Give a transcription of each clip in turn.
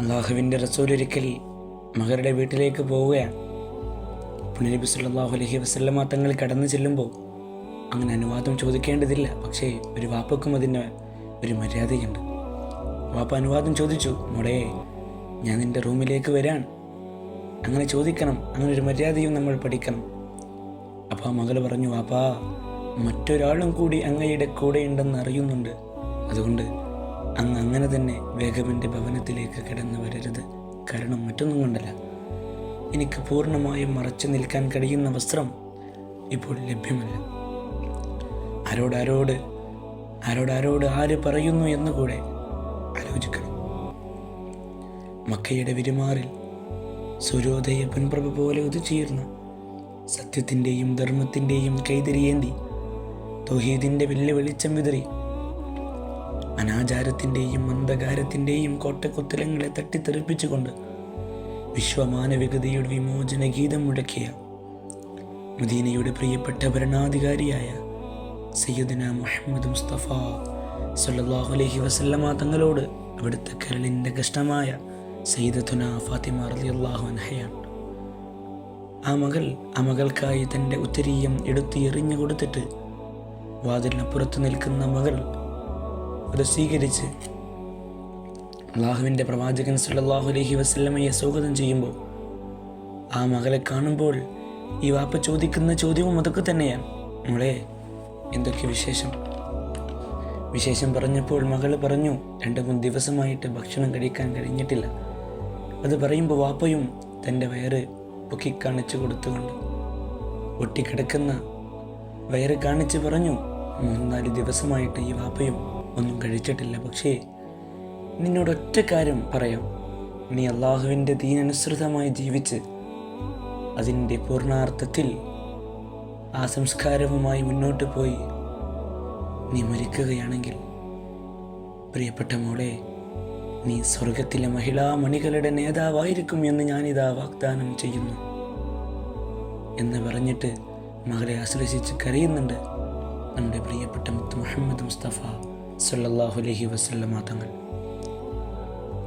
അള്ളാഹുവിന്റെ റസൂലൊരിക്കൽ മകളുടെ വീട്ടിലേക്ക് പോവുകയാണ്. പുനരബി സല്ലാഹു അലഹി വസ്ലമ തങ്ങൾ കടന്നു ചെല്ലുമ്പോൾ അങ്ങനെ അനുവാദം ചോദിക്കേണ്ടതില്ല. പക്ഷേ ഒരു വാപ്പക്കും അതിന് ഒരു മര്യാദയുണ്ട്. വാപ്പ അനുവാദം ചോദിച്ചു മോളെ ഞാൻ നിന്റെ റൂമിലേക്ക് വരാൻ അങ്ങനെ ചോദിക്കണം അങ്ങനെ ഒരു മര്യാദയും നമ്മൾ പഠിക്കണം. അപ്പോൾ ആ മകൾ പറഞ്ഞു വാപ്പാ മറ്റൊരാളും കൂടി അങ്ങയുടെ കൂടെ ഉണ്ടെന്ന് അറിയുന്നുണ്ട്. അതുകൊണ്ട് അങ്ങ് അങ്ങനെ തന്നെ വേഗം എന്റെ ഭവനത്തിലേക്ക് കിടന്നു വരരുത്. കാരണം മറ്റൊന്നും കൊണ്ടല്ല. എനിക്ക് പൂർണമായും മറച്ചു നിൽക്കാൻ കഴിയുന്ന വസ്ത്രം ഇപ്പോൾ ലഭ്യമല്ല. ആരോടാരോട് ആരോടാരോട് ആര് പറയുന്നു എന്നുകൂടെ ആലോചിക്കണം. മക്കയുടെ വിരുമാറിൽ സൂര്യോദയ പൊൻപ്രഭ പോലെ ഉദിച്ചുയർന്ന. സത്യത്തിന്റെയും ധർമ്മത്തിന്റെയും കൈതിരിയേന്തി തൗഹീദിന്റെ വെല്ലുവിളിച്ചം വെളിച്ചം വിതറി അനാചാരത്തിന്റെയും അന്ധകാരത്തിന്റെയും കോട്ടക്കൊത്തലങ്ങളെ തട്ടിത്തെറിപ്പിച്ചുകൊണ്ട് വിശ്വമാനവികതയുടെ വിമോചന ഗീതം മുഴക്കിയ മദീനയുടെ പ്രിയപ്പെട്ട ഭരണാധികാരിയായ സയ്യദന മുഹമ്മദ് മുസ്തഫ സല്ലാഹു അലഹി വസല്ലമ തങ്ങളോട് അവിടുത്തെ കരളിന്റെ കഷ്ടമായ സയ്യിദത്തുന ഫാത്തിമ റളിയല്ലാഹു അൻഹയാണ്. ആ മകൾ ആ മകൾക്കായി തന്റെ ഉത്തരീയം എടുത്ത് എറിഞ്ഞു കൊടുത്തിട്ട് വാതിലിനപ്പുറത്ത് നിൽക്കുന്ന മകൾ അത് സ്വീകരിച്ച് അള്ളാഹുവിന്റെ പ്രവാചകൻ സല്ലല്ലാഹു അലഹി വസ്ലമയെ സ്വാഗതം ചെയ്യുമ്പോൾ ആ മകളെ കാണുമ്പോൾ ഈ വാപ്പ ചോദിക്കുന്ന ചോദ്യവും അതൊക്കെ തന്നെയാണ്. മോളെ എന്തൊക്കെ വിശേഷം? വിശേഷം പറഞ്ഞപ്പോൾ മകൾ പറഞ്ഞു രണ്ട് മൂന്ന് ദിവസമായിട്ട് ഭക്ഷണം കഴിക്കാൻ കഴിഞ്ഞിട്ടില്ല. അത് പറയുമ്പോൾ വാപ്പയും തന്റെ വയറ് പൊക്കി കാണിച്ചു കൊടുത്തുകൊണ്ട് ഒട്ടിക്കിടക്കുന്ന വയറ് കാണിച്ച് പറഞ്ഞു മൂന്നാൽ ദിവസമായിട്ട് ഈ വാപ്പയും ഒന്നും കഴിച്ചിട്ടില്ല. പക്ഷേ നിന്നോട് ഒറ്റ കാര്യം പറയാം. നീ അള്ളാഹുവിന്റെ ദീനനുസൃതമായി ജീവിച്ച് അതിന്റെ പൂർണാർത്ഥത്തിൽ ആ സംസ്കാരവുമായി മുന്നോട്ട് പോയി നീ മരിക്കുകയാണെങ്കിൽ പ്രിയപ്പെട്ട മോളെ നീ സ്വർഗത്തിലെ മഹിളാ മണികളുടെ നേതാവായിരിക്കും എന്ന് ഞാനിതാ വാഗ്ദാനം ചെയ്യുന്നു. എന്ന് പറഞ്ഞിട്ട് മകളെ ആശ്ലേഷിച്ച് കരയുന്നുണ്ട് നമ്മുടെ പ്രിയപ്പെട്ട മുത്ത് മുഹമ്മദ് മുസ്തഫ. സല്ലല്ലാഹു അലൈഹി വസല്ലമ തങ്ങൾ.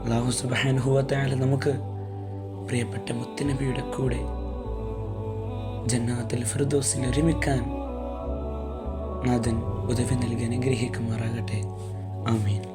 അള്ളാഹു സുബാനുഹുവത്തായാലും നമുക്ക് പ്രിയപ്പെട്ട മുത്തനബിയുടെ കൂടെ ജന്നാത്തിൽ ഫിർദോസിൽ ഒരുമിക്കാൻ നാഥൻ ഉദവി നൽകി അനുഗ്രഹിക്കുമാറാകട്ടെ. ആമീൻ.